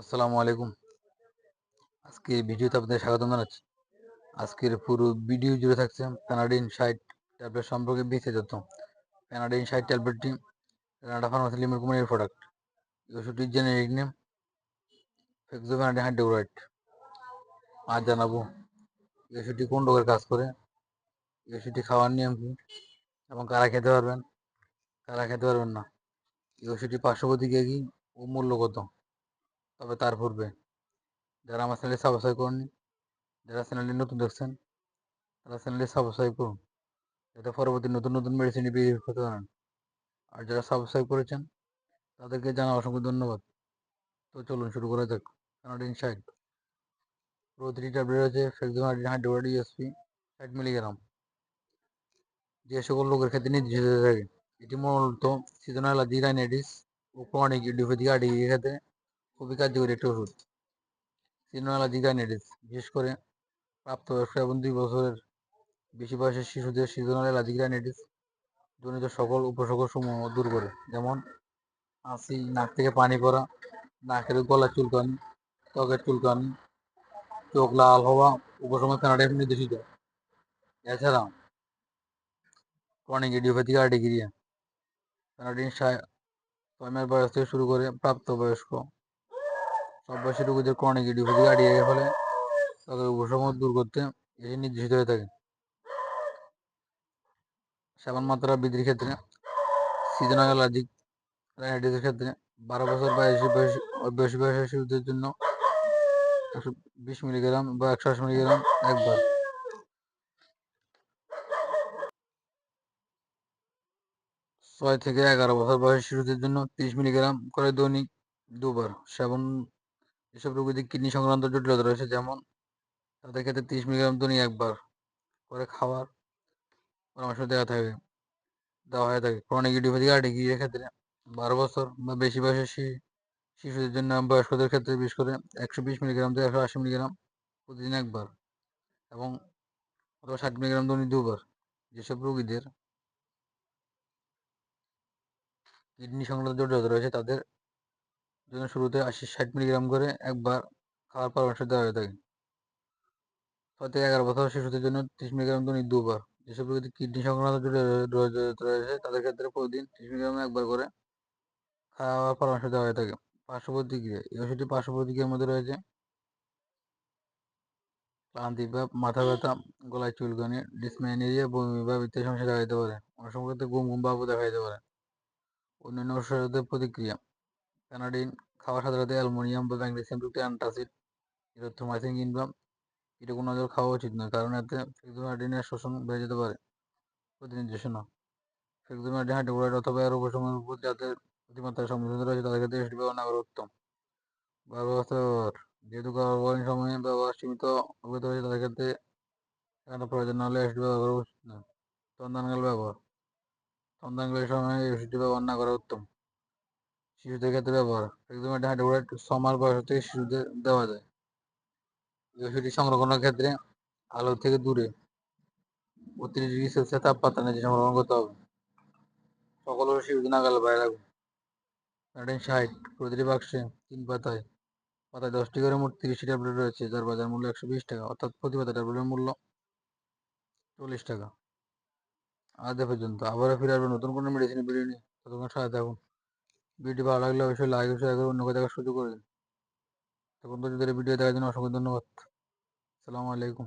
আসসালামু আলাইকুম। আজকে ভিডিওতে আপনাদের স্বাগতম জানাচ্ছি। আজকের পুরো ভিডিও জুড়ে থাকছে প্যানাডিন সাইট ট্যাবলেট সম্পর্কে বিস্তারিত তথ্য। প্যানাডিন সাইট ট্যাবলেটটি কানাডা ফার্মাসি লিমিটেড কোম্পানির প্রোডাক্ট ওষুধটির জেনেরিক নেম ফেক্সোপ্যানাডিন হাইড্রোক্লোরাইড। আজ জানাব ওষুধটি কোন রোগের কাজ করে? ওষুধটি খাওয়ার নিয়ম কী? এবং কারা খেতে পারবেন? কারা খেতে পারবেন না? ওষুধটি পার্শ্ববর্তীকে কী? ও মূল্য কত? তবে তার পূর্বে যারা আমার চ্যানেলটি সাবস্ক্রাইব করেননি, যারা চ্যানেলটি নতুন দেখছেন, তারা চ্যানেলটি সাবস্ক্রাইব করুন। যাতে পরবর্তী নতুন নতুন মেডিসিন বেরিয়ে করতে পারেন আর যারা সাবস্ক্রাইব করেছেন, তাদেরকে জানা অসংখ্য ধন্যবাদ। তো চলুন শুরু করা যাক। কানাডিন সাইড প্রতিটি ট্যাবলেট রয়েছে ফেক্সোমাইডিন হাইড্রোড ইউএসপি ষাট মিলিগ্রাম যে সকল লোকের ক্ষেত্রে হয়ে থাকে, এটি মূলত সিজনাল রাইনাইটিস ও ক্রনিক ইডিওপ্যাথিক আর্টিকের ক্ষেত্রে খুবই কার্যকরী একটি ওষুধ। সিজনাল অ্যালার্জি রাইনাইটিস বিশেষ করে প্রাপ্তবয়স্ক এবং দুই বছরের বেশি বয়সের শিশুদের সিজনাল রাইনাইটিস জনিত সকল উপসর্গ সমূহ দূর করে। যেমন হাসি নাক থেকে পানি পড়া, নাকের গলা চুলকানি, ত্বকের চুলকানি, চোখ লাল হওয়া উপসময় প্যানাডাইম নির্দেশিত। এছাড়া ক্রনিক ইডিওপ্যাথিক আর্টিক্রিয়া প্যানাডিন ছয় মাস বয়স থেকে শুরু করে প্রাপ্তবয়স্ক বয়সী রোগীদের ক্রনিক ইডিওপ্যাথিক আর্টিক্রিয়ার ফলে তাদের উপশম দূর করতে এটি নির্দেশিত হয়ে থাকে। সেবন মাত্রা বৃদ্ধির ক্ষেত্রে সিজনাল অ্যালার্জিক রাইনাইটিসের ক্ষেত্রে বারো বছর বয়সী বয়সী বেশি বয়সের শিশুদের জন্য একশো বিশ মিলিগ্রাম বা একশো আশি মিলিগ্রাম একবার। ছয় থেকে এগারো বছর বয়সী শিশুদের জন্য তিরিশ মিলিগ্রাম করে দৈনিক দুবার সেবন এসব রোগীদের কিডনি সংক্রান্ত জটিলতা রয়েছে, যেমন তাদের ক্ষেত্রে তিরিশ মিলিগ্রাম দৈনিক একবার করে খাওয়ার পরামর্শ দেওয়া থাকে, দেওয়া হয়ে থাকে। ক্রনিক ইডিওপ্যাথিক আর্টিকের ক্ষেত্রে বারো বছর বা বেশি বয়সের শিশুদের জন্য বয়স্কদের ক্ষেত্রে বিশেষ করে একশো বিশ মিলিগ্রাম থেকে একশো আশি মিলিগ্রাম প্রতিদিন একবার এবং অথবা ষাট মিলিগ্রাম দৈনিক দুবার যেসব রোগীদের কিডনি সংক্রান্ত জটিলতা রয়েছে, তাদের জন্য শুরুতে আশি ষাট মিলিগ্রাম করে একবার খাওয়ার পরামর্শ দেওয়া হয়ে থাকে। ছয় থেকে এগারো বছর শিশুদের জন্য ত্রিশ মিলিগ্রাম দৈনিক দুবার। যেসব রোগীদের কিডনি সংক্রান্ত রয়েছে, তাদের ক্ষেত্রে প্রতিদিন ত্রিশ মিলিগ্রাম একবার করে খাওয়ার পরামর্শ দেওয়া হয়ে থাকে। পার্শ্ব প্রতিক্রিয়া, এই ওষুধটি পার্শ্ব প্রতিক্রিয়ার মধ্যে রয়েছে। ক্লান্তি বা মাথা ব্যথা, গলায় চুলকানি ডিসম্যানেরিয়া বমি বা ইত্যাদি সমস্যা দেখা যেতে পারে। অনেক সময় ঘুম ঘুম ভাবও দেখা যেতে পারে। অন্যান্য ওষুধের প্রতিক্রিয়া প্যানাডিন খাওয়ার সাথে সাথে অ্যালুমিনিয়াম বা ম্যাগনেসিয়াম যুক্ত অ্যান্টাসিড, ইরোথ্রোমাইসিন কিংবা ইটোকোনাজল খাওয়া উচিত নয়, কারণ এতে ফেক্সোমাইডিনের শোষণ বেড়ে যেতে পারে প্রতি নির্দেশনা ফেক্সোমাইডিন হাইড্রোক্লোরাইড অথবা এর উপশমের উপর যাদের অতিমাত্রায় সম্মুখীন রয়েছে, তাদের ক্ষেত্রে এটি ব্যবহার না করা উত্তম। ব্যবহার যেহেতু গর্ভকালীন সময়ে ব্যবহার সীমিত অবগত হয়েছে তাদের ক্ষেত্রে এখানে প্রয়োজন না হলে এসডি ব্যবহার করা উচিত নয়। সন্তানকাল ব্যবহার। সন্তানকালের সময় এই ব্যবহার না করা উত্তম। শিশুদের ক্ষেত্রে ব্যবহার। ফেক্সোমাইডিন হাইড্রোক্লোরাইড ছ মাস বয়স থেকে শিশুদের দেওয়া যায়। ওষুধটি সংরক্ষণের ক্ষেত্রে আলো থেকে দূরে। বত্রিশ ডিগ্রি সেলসিয়াস তাপমাত্রা নিচে সংরক্ষণ করতে হবে। সকল শিশুদের নাগালের বাইরে রাখুন। প্যারাডিন ষাট, প্রতিটি বাক্সে তিন পাতায় পাতায় দশটি করে মোট তিরিশটি ট্যাবলেট রয়েছে, যার বাজার মূল্য একশো বিশ টাকা, অর্থাৎ প্রতি পাতা ট্যাবলেটের মূল্য চল্লিশ টাকা। আজ পর্যন্ত। আবারও ফিরে আসবে নতুন কোনো মেডিসিন ভিডিও নিয়ে। ততক্ষণ সাথে থাকুন। ভিডিও ভালো লাগলে অবশ্যই লাইক শেয়ার করে অন্য দেখার সুযোগ করে দিন। তখন তো ভিডিও দেখার জন্য অসংখ্য ধন্যবাদ। আসসালামু আলাইকুম।